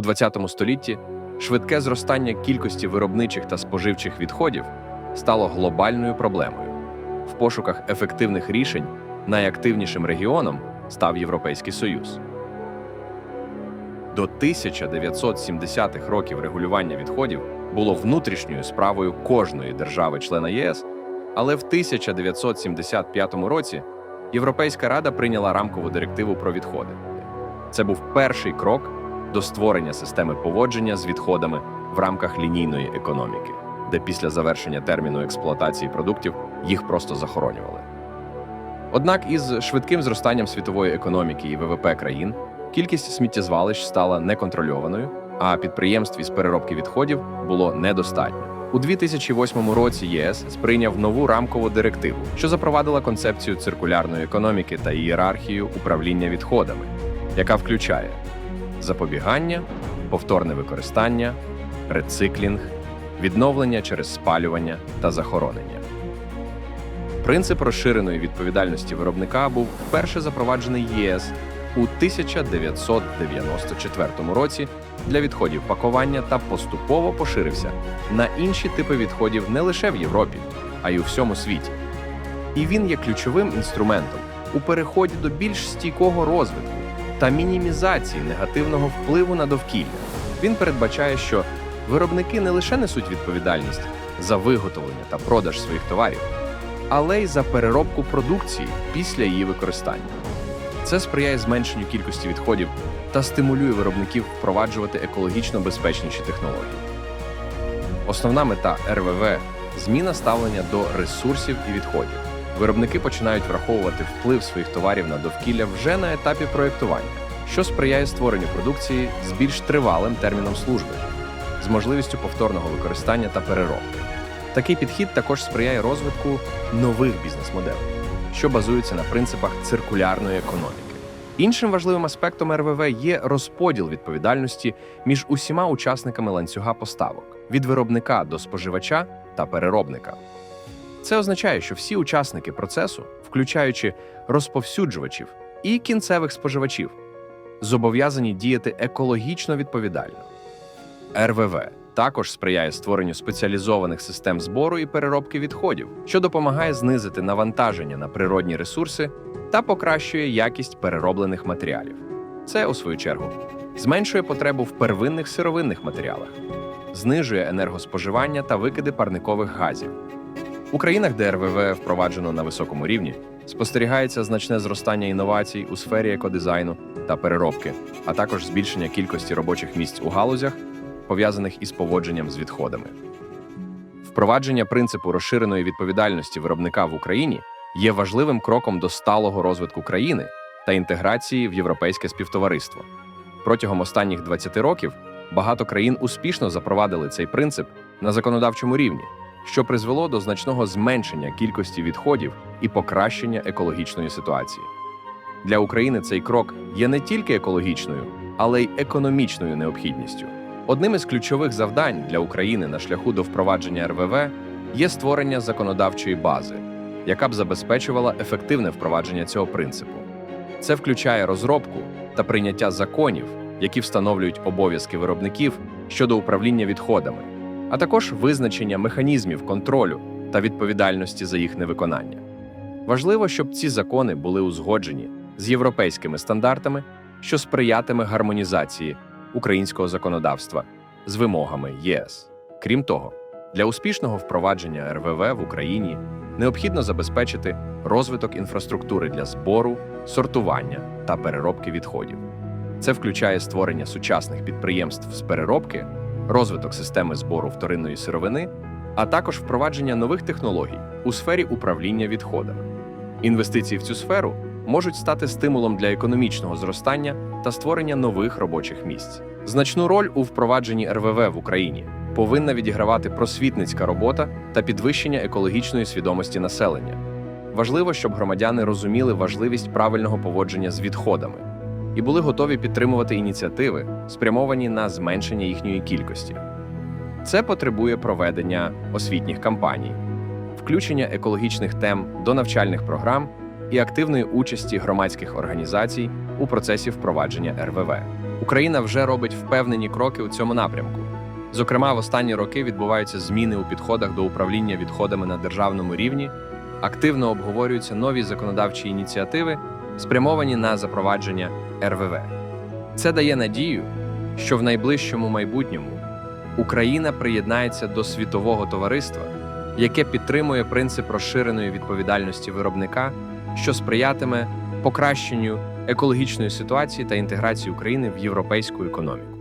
У ХХ столітті швидке зростання кількості виробничих та споживчих відходів стало глобальною проблемою. В пошуках ефективних рішень найактивнішим регіоном став Європейський Союз. До 1970-х років регулювання відходів було внутрішньою справою кожної держави-члена ЄС, але в 1975 році Європейська рада прийняла рамкову директиву про відходи. Це був перший крок до створення системи поводження з відходами в рамках лінійної економіки, де після завершення терміну експлуатації продуктів їх просто захоронювали. Однак із швидким зростанням світової економіки і ВВП країн кількість сміттєзвалищ стала неконтрольованою, а підприємств із переробки відходів було недостатньо. У 2008 році ЄС сприйняв нову рамкову директиву, що запровадила концепцію циркулярної економіки та ієрархію управління відходами, яка включає запобігання, повторне використання, рециклінг, відновлення через спалювання та захоронення. Принцип розширеної відповідальності виробника був вперше запроваджений ЄС у 1994 році для відходів пакування та поступово поширився на інші типи відходів не лише в Європі, а й у всьому світі. І він є ключовим інструментом у переході до більш стійкого розвитку та мінімізації негативного впливу на довкілля. Він передбачає, що виробники не лише несуть відповідальність за виготовлення та продаж своїх товарів, але й за переробку продукції після її використання. Це сприяє зменшенню кількості відходів та стимулює виробників впроваджувати екологічно безпечніші технології. Основна мета РВВ зміна ставлення до ресурсів і відходів. Виробники починають враховувати вплив своїх товарів на довкілля вже на етапі проєктування, що сприяє створенню продукції з більш тривалим терміном служби, з можливістю повторного використання та переробки. Такий підхід також сприяє розвитку нових бізнес-моделей, що базуються на принципах циркулярної економіки. Іншим важливим аспектом РВВ є розподіл відповідальності між усіма учасниками ланцюга поставок від виробника до споживача та переробника. Це означає, що всі учасники процесу, включаючи розповсюджувачів і кінцевих споживачів, зобов'язані діяти екологічно відповідально. РВВ також сприяє створенню спеціалізованих систем збору і переробки відходів, що допомагає знизити навантаження на природні ресурси та покращує якість перероблених матеріалів. Це, у свою чергу, зменшує потребу в первинних сировинних матеріалах, знижує енергоспоживання та викиди парникових газів. У країнах, де РВВ впроваджено на високому рівні, спостерігається значне зростання інновацій у сфері екодизайну та переробки, а також збільшення кількості робочих місць у галузях, пов'язаних із поводженням з відходами. Впровадження принципу розширеної відповідальності виробника в Україні є важливим кроком до сталого розвитку країни та інтеграції в європейське співтовариство. Протягом останніх 20 років багато країн успішно запровадили цей принцип на законодавчому рівні, що призвело до значного зменшення кількості відходів і покращення екологічної ситуації. Для України цей крок є не тільки екологічною, але й економічною необхідністю. Одним із ключових завдань для України на шляху до впровадження РВВ є створення законодавчої бази, яка б забезпечувала ефективне впровадження цього принципу. Це включає розробку та прийняття законів, які встановлюють обов'язки виробників щодо управління відходами, а також визначення механізмів контролю та відповідальності за їх невиконання. Важливо, щоб ці закони були узгоджені з європейськими стандартами, що сприятиме гармонізації українського законодавства з вимогами ЄС. Крім того, для успішного впровадження РВВ в Україні необхідно забезпечити розвиток інфраструктури для збору, сортування та переробки відходів. Це включає створення сучасних підприємств з переробки, розвиток системи збору вторинної сировини, а також впровадження нових технологій у сфері управління відходами. Інвестиції в цю сферу можуть стати стимулом для економічного зростання та створення нових робочих місць. Значну роль у впровадженні РВВ в Україні повинна відігравати просвітницька робота та підвищення екологічної свідомості населення. Важливо, щоб громадяни розуміли важливість правильного поводження з відходами і були готові підтримувати ініціативи, спрямовані на зменшення їхньої кількості. Це потребує проведення освітніх кампаній, включення екологічних тем до навчальних програм і активної участі громадських організацій у процесі впровадження РВВ. Україна вже робить впевнені кроки у цьому напрямку. Зокрема, в останні роки відбуваються зміни у підходах до управління відходами на державному рівні, активно обговорюються нові законодавчі ініціативи, спрямовані на запровадження РВВ. Це дає надію, що в найближчому майбутньому Україна приєднається до світового товариства, яке підтримує принцип розширеної відповідальності виробника, що сприятиме покращенню екологічної ситуації та інтеграції України в європейську економіку.